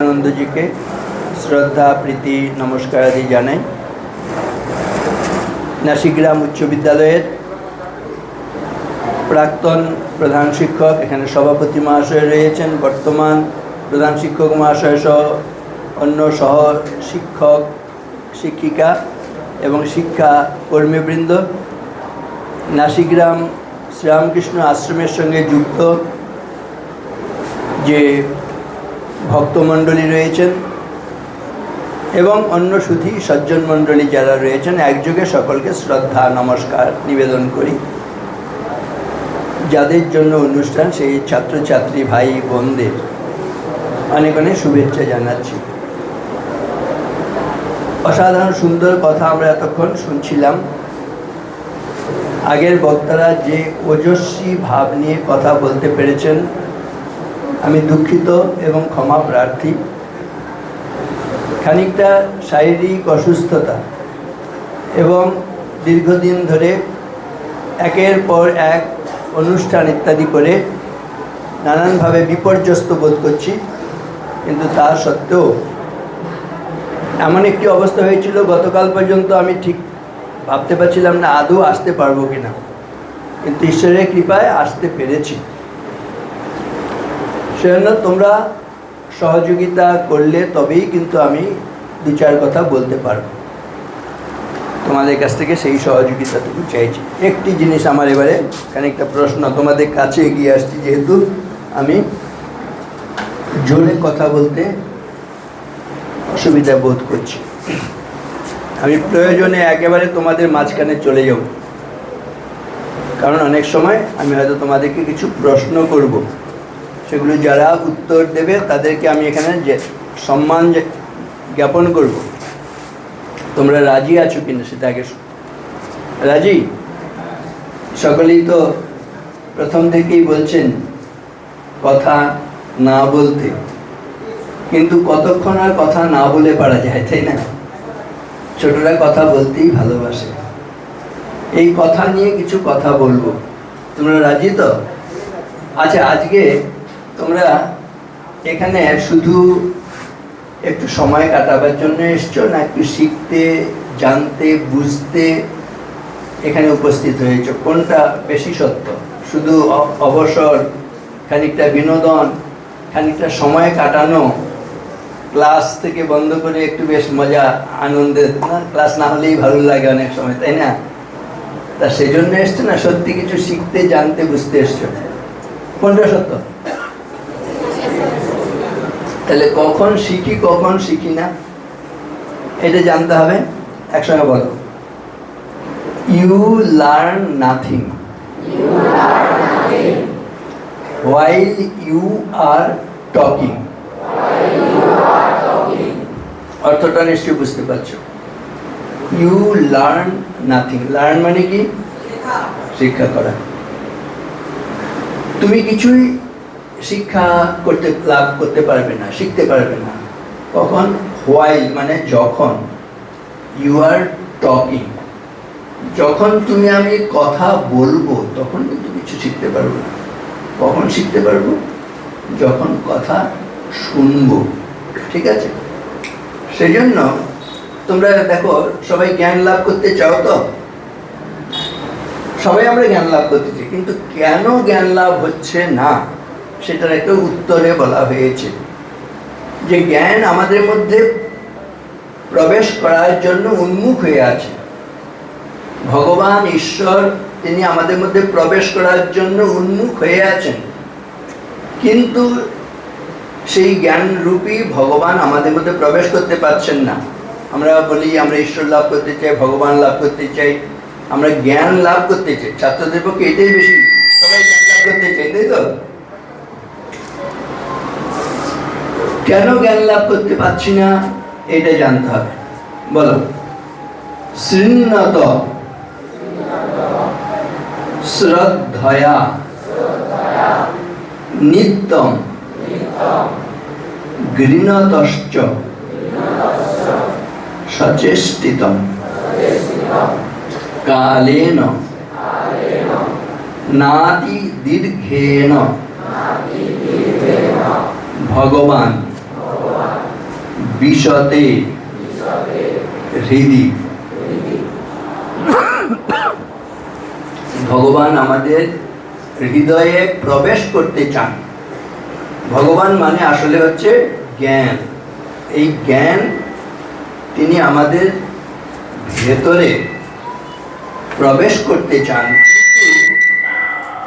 আনন্দজিকে শ্রদ্ধা, প্রীতি, নমস্কার আদি জানাই। নাসিগ্রাম উচ্চ বিদ্যালয়ের প্রাক্তন প্রধান শিক্ষক, এখানে সভাপতি মহাশয় রয়েছেন, বর্তমান প্রধান শিক্ষক মহাশয় সহ অন্য সহ শিক্ষক, শিক্ষিকা এবং শিক্ষা কর্মীবৃন্দ। নাসিগ্রাম শ্রীরামকৃষ্ণ আশ্রমের সঙ্গে যুক্ত যে ভক্তমণ্ডলী রয়েছেন এবং অন্য সুধী সজ্জন মণ্ডলী যারা রয়েছেন, একযোগে সকলকে শ্রদ্ধা, নমস্কার, নিবেদন করি। যাদের জন্য অনুষ্ঠান, সেই ছাত্রছাত্রী, ভাই, বোনদের অনেক অনেক শুভেচ্ছা জানাচ্ছি। অসাধারণ, সুন্দর কথা আমরা এতক্ষণ শুনছিলাম। আগের বক্তারা যে ওজস্বী ভাব নিয়ে কথা বলতে পেরেছেন আমি দুঃখিত এবং ক্ষমা প্রার্থী। খানিকটা শারীরিক অসুস্থতা এবং দীর্ঘদিন ধরে একের পর এক অনুষ্ঠান ইত্যাদি করে নানানভাবে বিপর্যস্ত বোধ করছি, কিন্তু তা সত্ত্বেও এমন একটি অবস্থা হয়েছিল, গতকাল পর্যন্ত আমি ঠিক ভাবতে পারছিলাম না আদৌ আসতে পারব কিনা। কিন্তু ঈশ্বরের কৃপায় আসতে পেরেছি। সেজন্য তোমরা সহযোগিতা করলে তবেই কিন্তু আমি দু চার কথা বলতে পারব। তোমাদের কাছ থেকে সেই সহযোগিতাটুকু চাইছি। একটি জিনিস আমার এবারে খানিকটা প্রশ্ন, তোমাদের কাছে এগিয়ে আসছি যেহেতু আমি জোরে কথা বলতে অসুবিধা বোধ করছি। আমি প্রয়োজনে একেবারে তোমাদের মাঝখানে চলে যাব। কারণ অনেক সময় আমি হয়তো তোমাদেরকে কিছু প্রশ্ন করব। সেগুলো যারা উত্তর দেবে তাদেরকে আমি এখানে যে সম্মান জ্ঞাপন করব। তোমরা রাজি আছো কিনা সেটা আগে রাজি? সকলেই তো প্রথম থেকেই বলছেন কথা না বলতে। কিন্তু কতক্ষণ আর কথা না বলে পারা যায়, তাই না? ছোটরা কথা বলতেই ভালোবাসে। এই কথা নিয়ে কিছু কথা বলব। তোমরা রাজি তো? আচ্ছা আজকে তোমরা এখানে শুধু একটু সময় কাটাবার জন্য এসছো না একটু শিখতে, জানতে, বুঝতে এখানে উপস্থিত হয়েছো? কোনটা বেশি সত্য? শুধু অবসর, খানিকটা বিনোদন, খানিকটা সময় কাটানো, ক্লাস থেকে বন্ধ করে একটু বেশ মজা, আনন্দে? না, ক্লাস না হলেই ভালো লাগে অনেক সময়, তাই না? তা সেই জন্য এসছো না সত্যি কিছু শিখতে, জানতে, বুঝতে এসছো? কোনটা সত্য? তাহলে কখন শিখি কখন শিখি না, এটা জানতে হবে। একসঙ্গে বলো। You learn nothing while you are talking অর্থটা নিশ্চয়ই বুঝতে পারছ। ইউ লার্ন নাথিং লার্ন মানে কি? শিক্ষা করা। তুমি কিছুই শিক্ষা করতে, লাভ করতে পারবে না, শিখতে পারবে না। কখন? হোয়াইল মানে যখন। ইউ আর টকিং যখন তুমি আমি কথা বলব, তখন কিন্তু কিছু শিখতে পারব না। কখন শিখতে পারব? যখন কথা শুনব। ঠিক আছে? সেই জন্য তোমরা দেখো, সবাই জ্ঞান লাভ করতে চাও তো? সবাই আমরা জ্ঞান লাভ করতে চাই, কিন্তু কেন জ্ঞান লাভ হচ্ছে না? সেটার একটা উত্তরে বলা হয়েছে। যে জ্ঞান আমাদের মধ্যে প্রবেশ করার জন্য উন্মুখ হয়ে আছে। ভগবান, ঈশ্বর, তিনি আমাদের মধ্যে প্রবেশ করার জন্য উন্মুখ হয়ে আছেন। কিন্তু সেই জ্ঞান রূপী ভগবান আমাদের মধ্যে প্রবেশ করতে পারছেন না। আমরা বলি, আমরা ঈশ্বর লাভ করতে চাই, ভগবান লাভ করতে চাই, আমরা জ্ঞান লাভ করতে চাই। ছাত্রদের পক্ষে এটাই বেশি, সবাই জ্ঞান লাভ করতে চাই তাই তো? কেন জ্ঞান লাভ করতে পারছি না? এটা জানতে হবে। বলো। শৃণ্যত। শ্রদ্ধয়া। নিত্যম। গৃণতশ্চ সচেষ্টিতম। কালেন। নাতি দীর্ঘেন ভগবান। বিশতে হৃদি। ভগবান আমাদের হৃদয়ে প্রবেশ করতে চান। ভগবান মানে আসলে হচ্ছে জ্ঞান। এই জ্ঞান তিনি আমাদের ভেতরে প্রবেশ করতে চান।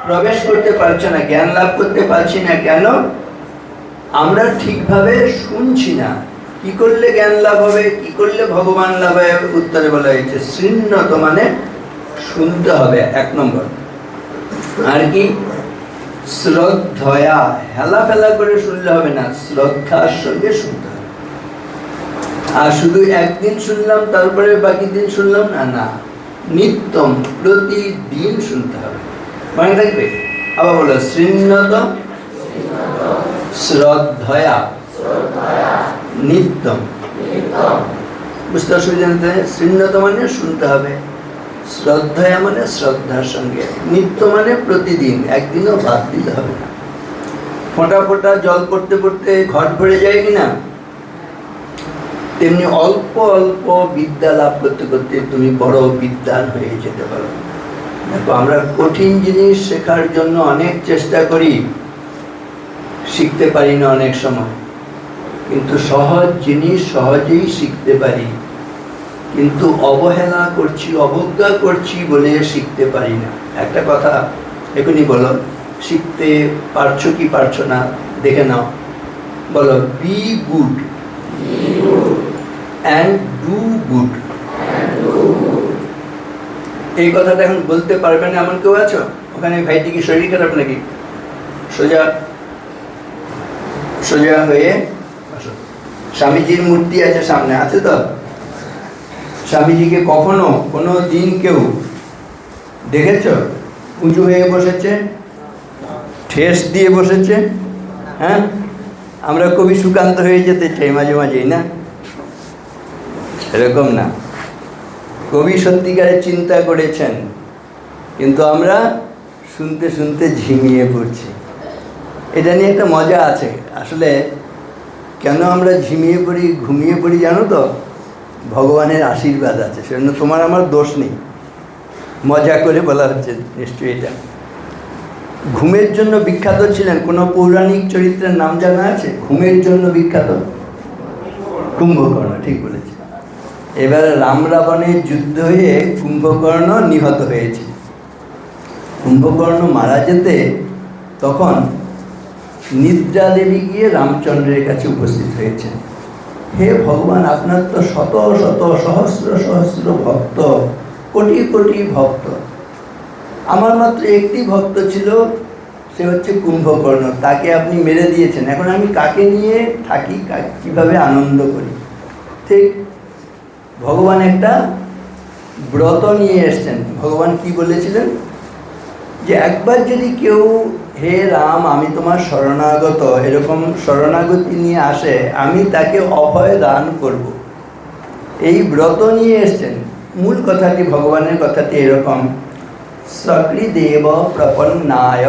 প্রবেশ করতে পারছে না, জ্ঞান লাভ করতে পারছি না কেন? আমরা ঠিকভাবে শুনছি না। কি করলে জ্ঞান লাভ হবে, কি করলে ভগবান লাভ হবে? উত্তরে বলা হয়েছে, শৃণ্যত মানে শুনতে হবে, এক নম্বর। আর কি? শ্রদ্ধয়া, হেলা ফেলা করে শুনলে হবে না, শ্রদ্ধার সঙ্গে শুনতে হবে। আর শুধু একদিন শুনলাম, তারপরে বাকি দিন শুনলাম? না না। নিত্যম প্রতিদিন শুনতে হবে। মনে থাকবে? আবার বলো, শৃণ্যত, শ্রদ্ধয়া। নিত্যম। বুঝতে অসুবিধা নেই শৃণ্যত মানে শুনতে হবে। শ্রদ্ধয়া মানে শ্রদ্ধার সঙ্গে, নিত্য মানে প্রতিদিন, একদিনও বাদ দিতে হবে না। ফোঁটা ফোঁটা জল পড়তে পড়তে ঘট ভরে যায় কিনা তেমনি অল্প অল্প বিদ্যা লাভ করতে করতে তুমি বড় বিদ্যান হয়ে যেতে পারো। দেখো, আমরা কঠিন জিনিস শেখার জন্য অনেক চেষ্টা করি, শিখতে পারি না অনেক সময়। কিন্তু সহজ জিনিস সহজেই শিখতে পারি। কিন্তু অবহেলা করছি, অবজ্ঞা করছি বলে শিখতে পারি না। একটা কথা এখনই বলো, শিখতে পারছ কি পারছ না, দেখে নাও। বলো be good and do good এই কথাটা এখন বলতে পারবে না এমন কেউ আছো? ওখানে ভাইটি কি শরীর খারাপ নাকি? সোজা সোজা হয়ে। স্বামীজির মূর্তি আছে সামনে, আছে তো? স্বামীজিকে কখনো কোনো দিন কেউ দেখেছ? উঁচু হয়ে বসেছে? ঠেস দিয়ে বসেছে? হ্যাঁ? আমরা কবি সুকান্ত হয়ে যেতে চাই মাঝে মাঝেই, না? এরকম না। কবি সত্যিকারে চিন্তা করেছেন, কিন্তু আমরা শুনতে শুনতে ঝিমিয়ে পড়ছি। এটা নিয়ে একটা মজা আছে। আসলে কেন আমরা ঝিমিয়ে পড়ি, ঘুমিয়ে পড়ি জানো তো? ভগবানের আশীর্বাদ আছে, সেজন্য তোমার আমার দোষ নেই। মজা করে বলা হচ্ছে নিশ্চয়ই এটা। ঘুমের জন্য বিখ্যাত ছিলেন, কোনো পৌরাণিক চরিত্রের নাম জানা আছে? ঘুমের জন্য বিখ্যাত? কুম্ভকর্ণ, ঠিক বলেছে। এবার রাম রাবণের যুদ্ধ হয়ে কুম্ভকর্ণ নিহত হয়েছে। কুম্ভকর্ণ মারা যেতে তখন নিদ্রা দেবী গিয়ে রামচন্দ্রের কাছে উপস্থিত হয়েছেন। হে ভগবান, আপনার তো শত শত সহস্র সহস্র ভক্ত, কোটি কোটি ভক্ত। আমার মাত্র একটি ভক্ত ছিল, সে হচ্ছে কুম্ভকর্ণ। তাকে আপনি মেরে দিয়েছেন। এখন আমি কাকে নিয়ে থাকি কীভাবে আনন্দ করি? ঠিক ভগবান একটা ব্রত নিয়ে এসছেন। ভগবান কি বলেছিলেন? যে একবার যদি কেউ, হে রাম, আমি তোমার শরণাগত, এরকম শরণাগতি নিয়ে আসে, আমি তাকে অভয় দান করব। এই ব্রত নিয়ে এসছেন। মূল কথাটি, ভগবানের কথাটি এরকম সকৃদেব প্রপন্নায়,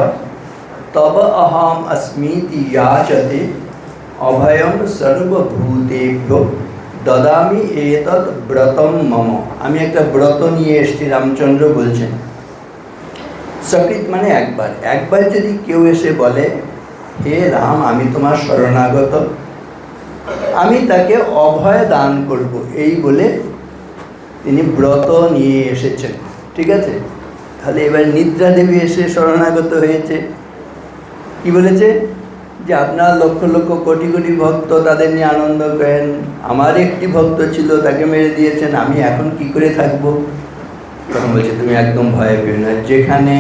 তব অহম অস্মিতি যাচতে অভয়ম সর্বভূতেভ্য, দদামি এতৎ ব্রতম মম। আমি একটা ব্রত নিয়ে এসছি, রামচন্দ্র বলছেন। সকৃত মানে একবার। একবার যদি কেউ এসে বলে, হে রাম, আমি তোমার শরণাগত। আমি তাকে অভয় দান করব। এই বলে তিনি ব্রত নিয়ে এসেছেন। ঠিক আছে? তাহলে এবার নিদ্রা দেবী এসে শরণাগত হয়েছে। কি বলেছে? যে আপনার লক্ষ লক্ষ কোটি কোটি ভক্ত তাদের নিয়ে আনন্দ করেন। আমার একটি ভক্ত ছিল, তাকে মেরে দিয়েছেন। আমি এখন কি করে থাকব? তখন বলছে, তুমি একদম ভয় পেও না যেখানে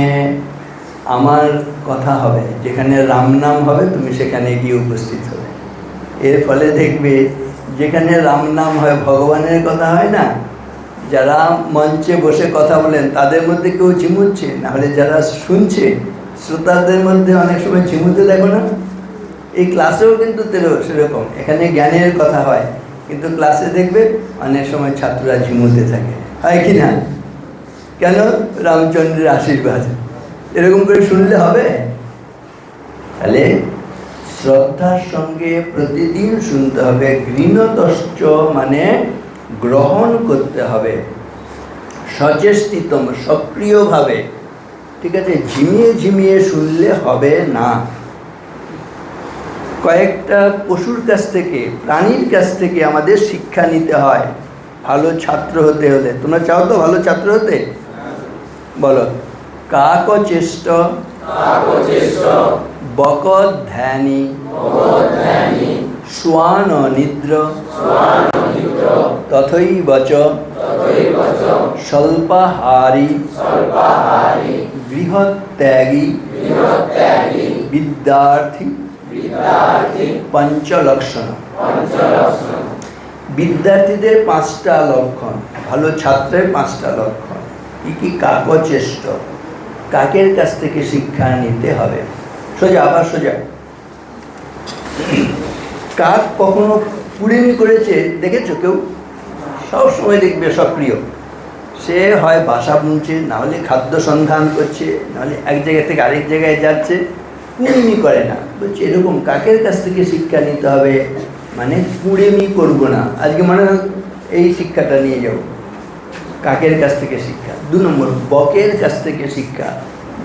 আমার কথা হবে, যেখানে রাম নাম হবে, তুমি সেখানে গিয়ে উপস্থিত হবে। এর ফলে দেখবে, যেখানে রাম নাম হয়, ভগবানের কথা হয় না, যারা মঞ্চে বসে কথা বলেন, তাদের মধ্যে কেউ ঝিমুচ্ছে। নাহলে যারা শুনছে, শ্রোতাদের মধ্যে অনেক সময় ঝিমুতে দেখো না? এই ক্লাসেও কিন্তু সেরকম। এখানে জ্ঞানের কথা হয়, কিন্তু ক্লাসে দেখবে, অনেক সময় ছাত্ররা ঝিমুতে থাকে। হয় কি না? কেন রামচন্দ্রের আশীর্বাদ? এরকম করে শুনলে হবে? তাহলে শ্রদ্ধার সঙ্গে প্রতিদিন শুনতে হবে গৃণতশ্চ মানে গ্রহণ করতে হবে। সচেষ্টিতম, সক্রিয়ভাবে, ঠিক আছে? ঝিমিয়ে ঝিমিয়ে শুনলে হবে না। কয়েকটা পশুর কাছ থেকে, প্রাণীর কাছ থেকে আমাদের শিক্ষা নিতে হয়। ভালো ছাত্র হতে হলে। তোমরা চাও তো ভালো ছাত্র হতে? বলো। কাক চেষ্ট বকদ ধ্যানী শ্বান নিদ্র তথৈব চ স্বল্পাহারী। গৃহত্যাগী বিদ্যার্থী। পঞ্চলক্ষণ। বিদ্যার্থীদের পাঁচটা লক্ষণ। ভালো ছাত্রের পাঁচটা লক্ষণ। কি কি কাকচেষ্ট? কাকের কাছ থেকে শিক্ষা নিতে হবে? সোজা, আবার সোজা। কাক কখনো পুড়েমি করেছে, দেখেছ কেউ? সব সময় দেখবে, সক্রিয়। সে হয় বাসা বুনছে নাহলে খাদ্য সন্ধান করছে নাহলে এক জায়গা থেকে আরেক জায়গায় যাচ্ছে কুড়েমি করে না। বলছে, এরকম কাকের কাছ থেকে শিক্ষা নিতে হবে মানে কুড়েমি করব না। আজকে মনে এই শিক্ষাটা নিয়ে যাব। কাকের কাছ থেকে শিক্ষা? দু নম্বর, বকের কাছ থেকে শিক্ষা।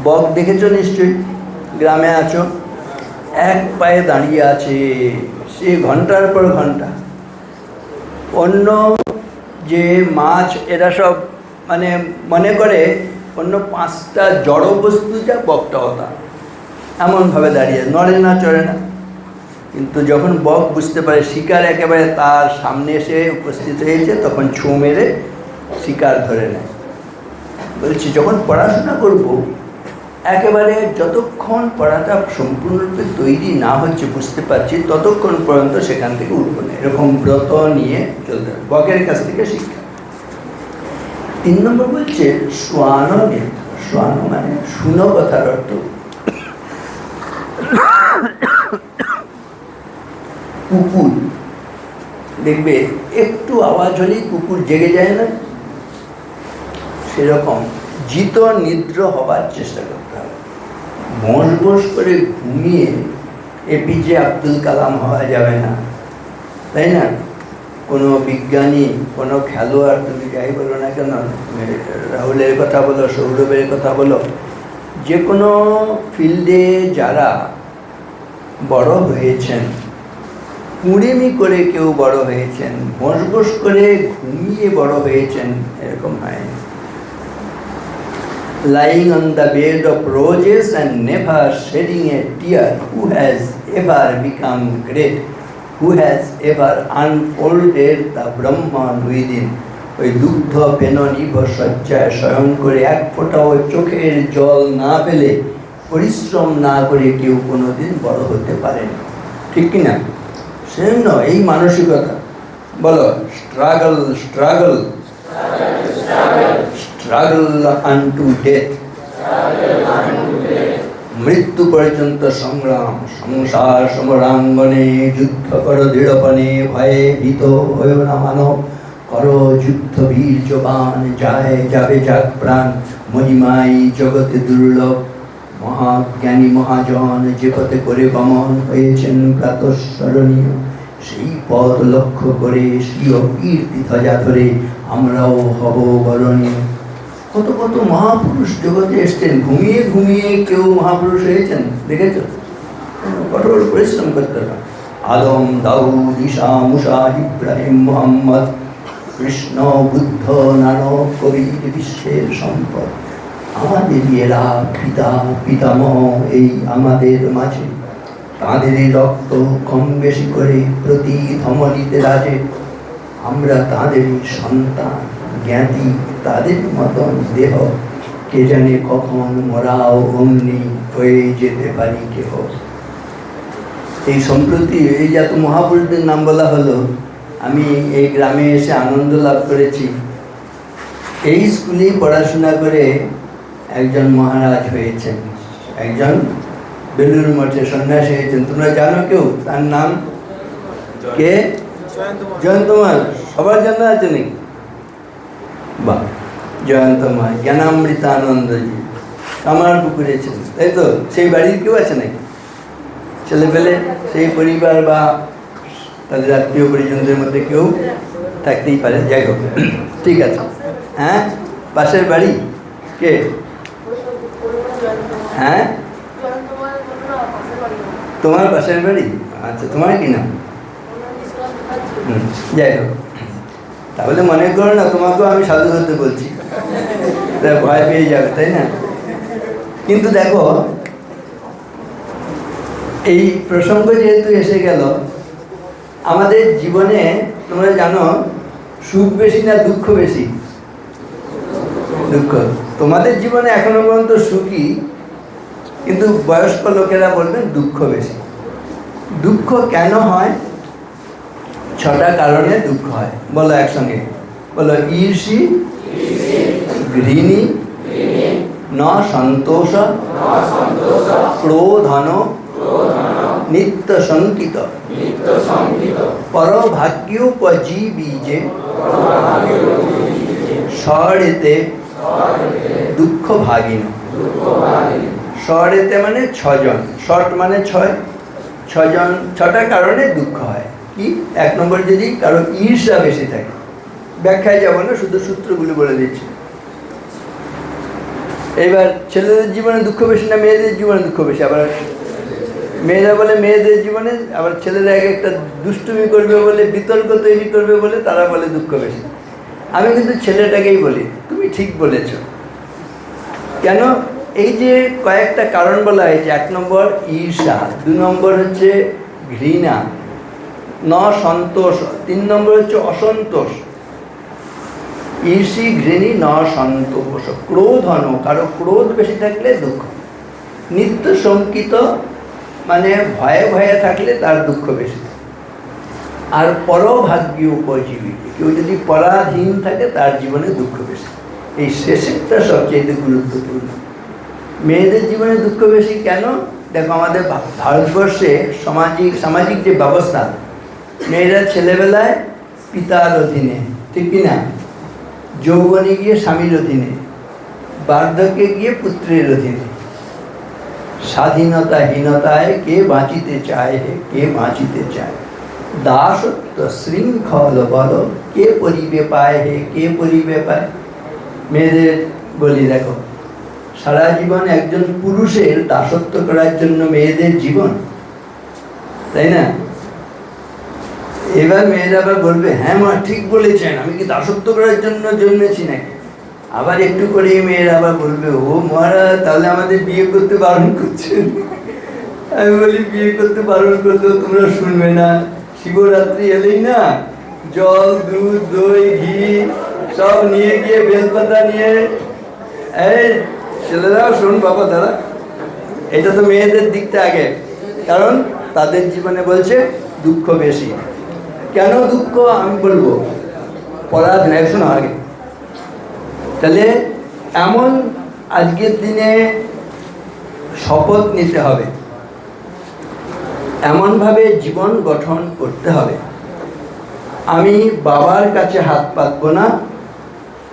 বক দেখেছ নিশ্চয়ই? গ্রামে আছো? এক পায়ে দাঁড়িয়ে আছে। সে ঘণ্টার পর ঘণ্টা। অন্য যে মাছ, এরা সব মানে মনে করে অন্য পাঁচটা জড় বস্তু যা বকটা হতা। এমনভাবে দাঁড়িয়ে নড়ে না, চড়ে না। কিন্তু যখন বক বুঝতে পারে, শিকার একেবারে তার সামনে এসে উপস্থিত হয়েছে, তখন ছোঁ মেরে শিকার ধরে নেয়। বলছি, যখন পড়াশোনা করব, একেবারে যতক্ষণ পড়াটা সম্পূর্ণরূপে তৈরি না হচ্ছে বুঝতে পারছি, ততক্ষণ পর্যন্ত সেখান থেকে উঠবো না। এরকম ব্রত নিয়ে চলতে হবে। বকের কাছ থেকে শিক্ষা। তিন নম্বর বলছে শ্বান শ্বান মানে শুনো কথার অর্থ কুকুর। দেখবে, একটু আওয়াজ হলেই কুকুর জেগে যায় না। সেরকম জিত নিদ্র হবার চেষ্টা করতে হবে। বস বস করে ঘুমিয়ে এপিজে আব্দুল কালাম হওয়া যাবে না, তাই না? কোনো বিজ্ঞানী, কোনো খেলোয়াড় তুমি যাই বলো না কেন রাহুলের কথা বলো, সৌরভের কথা বলো যে কোনো ফিল্ডে যারা বড় হয়েছেন কুড়েমি করে কেউ বড় হয়েছেন, বস বস করে ঘুমিয়ে বড় হয়েছেন, এরকম হয় lying on the bed of roses and never shedding a tear, who has ever become great, who has ever unfolded the Brahman within. ওই দুগ্ধ পেন নিভ শয্যায় শয়ন করে এক ফোঁটাও চোখের জল না পেলে পরিশ্রম না করে কেউ কোনোদিন বড় হতে পারে না ঠিক কি না সেজন্য এই মানসিকতা বলো struggle struggle struggle unto death মৃত্যু পর্যন্ত সংগ্রাম, সংসার, সমরাঙ্গনে, যুদ্ধ করো, দৃঢ়পণে ভয়ে ভীত হয়েও না মানব। করো, যুদ্ধ, বীর জবান যায়, যাবে যাক প্রাণ মহিমাই জগতে দুর্লভ। মহাজ্ঞানী মহাজন যে পথে করে গমন হয়েছেন প্রাতঃস্মরণীয়, সেই পথ লক্ষ্য করে স্বীয় কীর্তি ধ্বজা ধরে আমরাও হব বরণীয়। কত কত মহাপুরুষ জগতে এসছেন, ঘুমিয়ে ঘুমিয়ে কেউ মহাপুরুষ হয়েছেন, দেখেছ? কঠোর পরিশ্রম করতে হবে। আদম, দাউদ, ঈশা, মুসা, ইব্রাহিম, মোহাম্মদ, কৃষ্ণ, বুদ্ধ নানক কবির বিশ্বের সম্পদ। আমাদের এরা পিতা, পিতামহ, এই আমাদের মাঝে। তাঁদেরই রক্ত কম বেশি করে প্রতি ধমনীতে রাজে। আমরা তাঁদেরই সন্তান, জ্ঞাতি তাদের মতন দেহ। কে জানে কখন মরাও অমনি হয়ে যেতে পারি কেহ। এই সম্প্রতি এই যত মহাপুরুষদের নাম বলা হলো, আমি এই গ্রামে এসে আনন্দ লাভ করেছি। এই স্কুলেই পড়াশোনা করে একজন মহারাজ হয়েছেন, একজন বেলুর মঠে সন্ন্যাসী হয়েছেন। তোমরা জানো কেউ? তার নাম? কে? জয়ন্ত সবার জানা আছে নাকি? বাহ জয়ন্ত মা জ্ঞানামৃতানন্দজি আমার পুকুরে ছিলেন। তাই তো সেই বাড়ির কেউ আছে নাকি? ছেলে পেলে সেই পরিবার বা তাদের আত্মীয় পরিজনদের মধ্যে কেউ থাকতেই পারে যাই হোক। ঠিক আছে। হ্যাঁ? পাশের বাড়ি? কে? হ্যাঁ? তোমার পাশের বাড়ি? আচ্ছা তোমার কি নাম? হুম, যাই হোক। তাহলে মনে করো না, তোমাকেও আমি সাধু হতে বলছি। ভয় পেয়ে যাবে, তাই না? কিন্তু দেখো, এই প্রসঙ্গ যেহেতু এসে গেল, আমাদের জীবনে তোমরা জানো, সুখ বেশি না দুঃখ বেশি? দুঃখ। তোমাদের জীবনে এখনও পর্যন্ত সুখী, কিন্তু বয়স্ক লোকেরা বলবেন দুঃখ বেশি। দুঃখ কেন হয়? ছটা কারণে দুঃখ হয়। বলো একসঙ্গে। বলো, ঈর্ষি, ঘৃণী ন সন্তোষ ক্রোধন নিত্য শঙ্কিত পরভাগ্যোপজীবীজে ষড়েতে দুঃখ ভাগিন ষড়েতে মানে ছজন। ষট মানে ছয়। ছজন, ছটা কারণে দুঃখ হয়। কি এক নম্বর যদি কারও ঈর্ষা বেশি থাকে। ব্যাখ্যায় যাব না, শুধু সূত্রগুলো বলে দিচ্ছি। এবার ছেলেদের জীবনে দুঃখ বেশি না মেয়েদের জীবনে দুঃখ বেশি? আবার মেয়েরা বলে মেয়েদের জীবনে, আবার ছেলেরা এক একটা দুষ্টুমি করবে বলে, বিতর্ক তৈরি করবে বলে, তারা বলে দুঃখ বেশি। আমি কিন্তু ছেলেটাকেই বলি, তুমি ঠিক বলেছ। কেন? এই যে কয়েকটা কারণ বলা হয়েছে, এক নম্বর ঈর্ষা দু নম্বর হচ্ছে ঘৃণা। ন সন্তোষ, তিন নম্বর হচ্ছে অসন্তোষ। ঈর্ষি, ঘৃণী, ন সন্তোষ। ক্রোধ হন কারও ক্রোধ বেশি থাকলে দুঃখ। নিত্য শঙ্কিত মানে ভয়ে ভয়ে থাকলে তার দুঃখ বেশি। আর পরভাগ্য উপজীবী, কেউ যদি পরাধীন থাকে তার জীবনে দুঃখ বেশি। এই শেষেরটা সবচেয়ে গুরুত্বপূর্ণ। মেয়েদের জীবনে দুঃখ বেশি কেন? দেখো আমাদের ভারতবর্ষে সামাজিক সামাজিক যে ব্যবস্থা মেয়েরা ছেলেবেলায় পিতার অধীনে, ঠিক কি না? যৌবনে গিয়ে স্বামীর অধীনে, বার্ধক্যে গিয়ে পুত্রের অধীনে। স্বাধীনতাহীনতায় কে বাঁচিতে চায় কে বাঁচিতে চায়? দাসত্ব শৃঙ্খল বল, কে পরিবে পায় হে, কে পরিবে পায়? মেয়েদের বলি, দেখো, সারা জীবন একজন পুরুষের দাসত্ব করার জন্য মেয়েদের জীবন, তাই না? এবার মেয়েরা আবার বলবে হ্যাঁ মা, ঠিক বলেছেন, আমি কি দাসত্ব করার জন্য জন্মেছি নাকি? আবার একটু করে মেয়েরা আবার বলবে, ও মহারাজ তাহলে আমাদের বিয়ে করতে বারণ করছেন আমি বলি, বিয়ে করতে বারণ করলেও তোমরা শুনবে না। শিবরাত্রি এলেই না, জল, দুধ, দই, ঘি সব নিয়ে গিয়ে বেলপাতা নিয়ে এই ছেলেরাও শোন বাবা দাদা এটা তো মেয়েদের দিকটা আগে। কারণ তাদের জীবনে বলছে দুঃখ বেশি। কেন দুঃখ? আমি বলব। পরাধ নেই শোনো আগে। তাহলে এমন আজকের দিনে শপথ নিতে হবে। এমনভাবে জীবন গঠন করতে হবে। আমি বাবার কাছে হাত পাতবো না,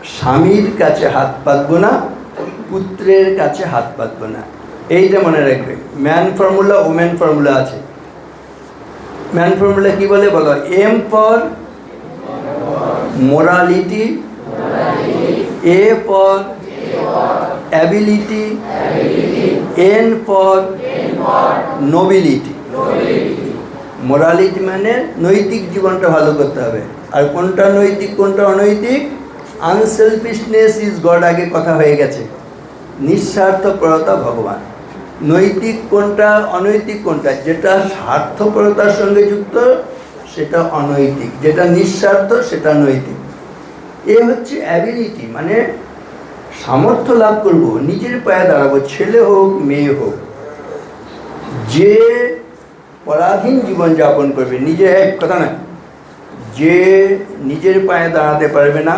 স্বামীর কাছে হাত পাতবো না, পুত্রের কাছে হাত পাতবো না। এইটা মনে রাখবে। ম্যান ফর্মুলা ওম্যান ফর্মুলা আছে। ম্যান ফর্মুলা কি বলে? বলো M for morality A for ability N for nobility morality মানে নৈতিক জীবনটা ভালো করতে হবে। আর কোনটা নৈতিক, কোনটা অনৈতিক? আনসেলফিশনেস ইজ গড আগে কথা হয়ে গেছে। নিঃস্বার্থপরতা ভগবান। নৈতিক কোনটা, অনৈতিক কোনটা? যেটা স্বার্থপরতার সঙ্গে যুক্ত, সেটা অনৈতিক। যেটা নিঃস্বার্থ, সেটা নৈতিক। এ হচ্ছে অ্যাবিলিটি মানে সামর্থ্য লাভ করব, নিজের পায়ে দাঁড়াবো, ছেলে হোক, মেয়ে হোক। যে পরাধীন জীবন যাপন করবে, নিজে এক কথা না যে নিজের পায়ে দাঁড়াতে পারবে না,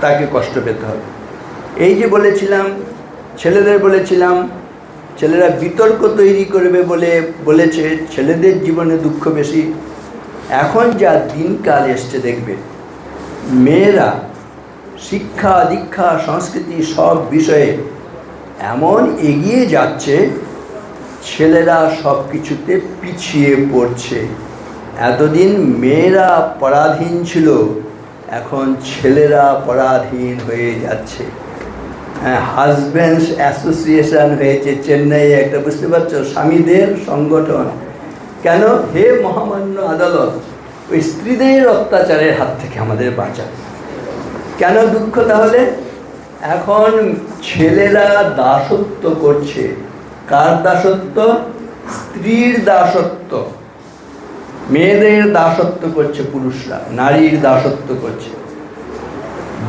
তাকে কষ্ট পেতে হবে। এই যে বলেছিলাম ছেলেদের বলেছিলাম, ছেলেরা বিতর্ক তৈরি করবে বলে বলেছে, ছেলেদের জীবনে দুঃখ বেশি। এখন যা দিনকাল এসছে দেখবে। মেয়েরা শিক্ষা, দীক্ষা, সংস্কৃতি সব বিষয়ে এমন এগিয়ে যাচ্ছে, ছেলেরা সব কিছুতে পিছিয়ে পড়ছে। এতদিন মেয়েরা পরাধীন ছিল, এখন ছেলেরা পরাধীন হয়ে যাচ্ছে। হাজব্যান্ডস অ্যাসোসিয়েশন হয়েছে চেন্নাইয়ে একটা, বুঝতে পারছ? স্বামীদের সংগঠন। কেন? হে মহামান্য আদালত, ওই স্ত্রীদের অত্যাচারের হাত থেকে আমাদের বাঁচা কেন দুঃখ তাহলে? এখন ছেলেরা দাসত্ব করছে। কার দাসত্ব? স্ত্রীর দাসত্ব। মেয়েদের দাসত্ব করছে পুরুষরা, নারীর দাসত্ব করছে।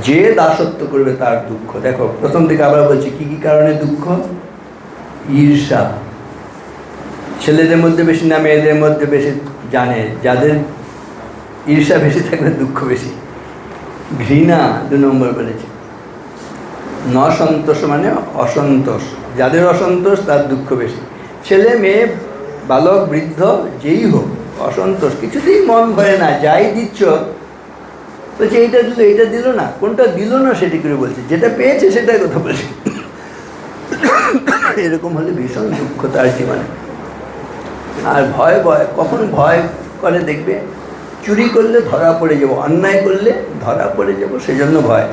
যে দাসত্ব করবে তার দুঃখ। দেখো, প্রথম থেকে আবার বলছি, কি কি কারণে দুঃখ? ঈর্ষা। ছেলেদের মধ্যে বেশি না, মেয়েদের মধ্যে বেশি জানে। যাদের ঈর্ষা বেশি থাকবে দুঃখ বেশি। ঘৃণা দু নম্বর বলেছে। ন সন্তোষ মানে অসন্তোষ। যাদের অসন্তোষ, তার দুঃখ বেশি। ছেলে, মেয়ে, বালক, বৃদ্ধ, যেই হোক, অসন্তোষ। কিছুতেই মন ভরে না। যাই দিচ্ছ বলছে, এইটা দিল এইটা দিল না। কোনটা দিল না সেটি করে বলছে, যেটা পেয়েছে সেটাই কথা বলছে। এরকম হলে ভীষণ দুঃখ তার জীবনে। আর ভয় ভয়, কখন ভয় করে দেখবে? চুরি করলে ধরা পড়ে যাব, অন্যায় করলে ধরা পড়ে যাব, সেজন্য ভয়।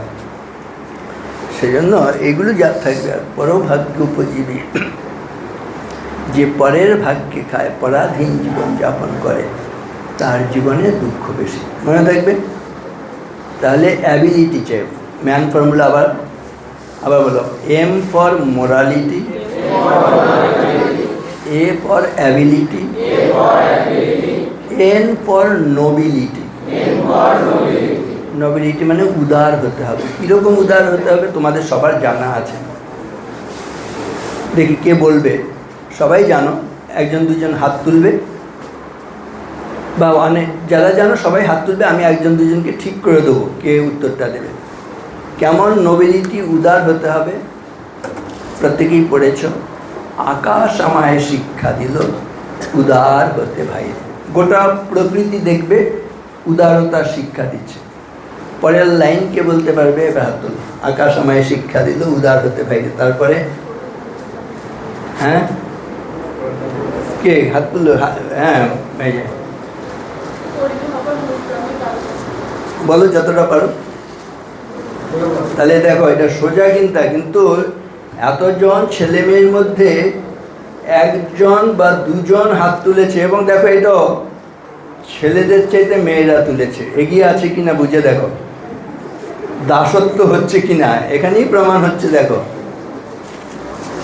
সেজন্য এগুলো যার থাকবে, আর পরভাগ্য উপজীবী যে পরের ভাগ্যে খায়, পরাধীন জীবন যাপন করে, তার জীবনে দুঃখ বেশি। মনে থাকবে? তাহলে অ্যাবিলিটি চাই ম্যান ফর্মুলা আবার আবার বলো। M for morality A for ability N for nobility nobility মানে উদার হতে হবে। কীরকম উদার হতে হবে তোমাদের সবার জানা আছে। দেখি কে বলবে? সবাই জানো? একজন দুজন হাত তুলবে। বা অনেক যারা জানো সবাই হাত তুলবে, আমি একজন দুজনকে ঠিক করে দেবো কে উত্তরটা দেবে। কেমন নোবেলিটি উদার হতে হবে? প্রত্যেকেই পড়েছ। আকাশ আমায় শিক্ষা দিল, উদার হতে ভাই। গোটা প্রকৃতি দেখবে উদারতার শিক্ষা দিচ্ছে। পরের লাইন কে বলতে পারবে? তুলো। আকাশ আমায় শিক্ষা দিল, উদার হতে ভাই। তারপরে? হ্যাঁ? কে? হাত তুললো হা- হ্যাঁ এই যে বলো যতটা পারো। তাহলে দেখো, এটা সোজা কিন্তু কিন্তু এতজন ছেলে মেয়ের মধ্যে একজন বা দুজন হাত তুলেছে, এবং দেখো এটা ছেলেদের চাইতে মেয়েরা তুলেছে। এগিয়ে আছে কিনা বুঝে দেখো। দাসত্ব হচ্ছে কিনা, এখানেই প্রমাণ হচ্ছে দেখো।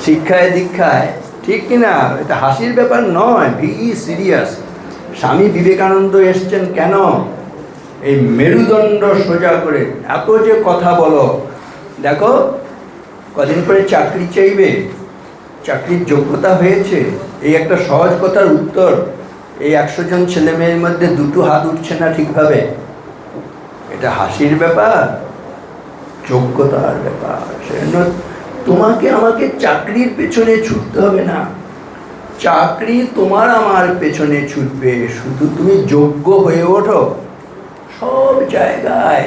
শিক্ষায়, দীক্ষায়, ঠিক কিনা? এটা হাসির ব্যাপার নয়, ভি সিরিয়াস। স্বামী বিবেকানন্দ এসছেন কেন? এই মেরুদণ্ড সোজা করে, এত যে কথা বলো, দেখো, কদিন পরে চাকরি চাইবে, চাকরির যোগ্যতা হয়েছে, এই একটা সহজ কথার উত্তর, এই একশো জন ছেলে মেয়ের মধ্যে দুটো হাত উঠছে না ঠিকভাবে? এটা হাসির ব্যাপার, যোগ্যতার ব্যাপার, সেজন্য তোমাকে আমাকে চাকরির পেছনে ছুটতে হবে না। চাকরি তোমার আমার পেছনে ছুটবে, শুধু তুমি যোগ্য হয়ে ওঠো। সব জায়গায়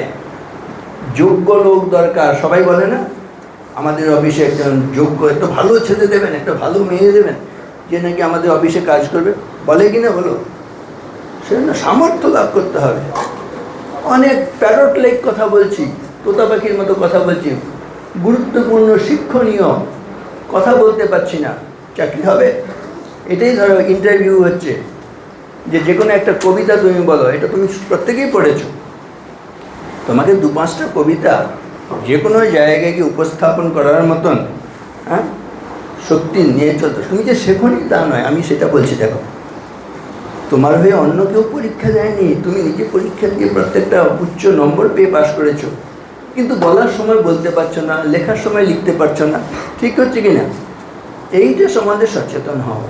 যোগ্য লোক দরকার। সবাই বলে না, আমাদের অফিসে একজন যোগ্য একটা ভালো ছেলে দেবেন একটা ভালো মেয়ে দেবেন, যে নাকি আমাদের অফিসে কাজ করবে। বলে কি না বলো সেজন্য সামর্থ্য লাভ করতে হবে। অনেক প্যারট লেক কথা বলছি, তোতা পাখির মতো কথা বলছি, গুরুত্বপূর্ণ শিক্ষণীয় কথা বলতে পারছি না। চাকরি হবে? এটাই ধরো ইন্টারভিউ হচ্ছে। যে যে কোনো একটা কবিতা তুমি বলো, এটা তুমি প্রত্যেকেই পড়েছো। তোমাকে দু পাঁচটা কবিতা যে কোনো জায়গায় গিয়ে উপস্থাপন করার মতন হ্যাঁ শক্তি নিয়ে চলতো তুমি যে শেখনি তা নয়, আমি সেটা বলছি, দেখো। তোমার হয়ে অন্য কেউ পরীক্ষা দেয়নি, তুমি নিজে পরীক্ষা দিয়ে প্রত্যেকটা উচ্চ নম্বর পেয়ে পাশ করেছ। কিন্তু বলার সময় বলতে পারছ না, লেখার সময় লিখতে পারছ না, ঠিক হচ্ছে কি না এইটা সমাজে সচেতন হওয়া।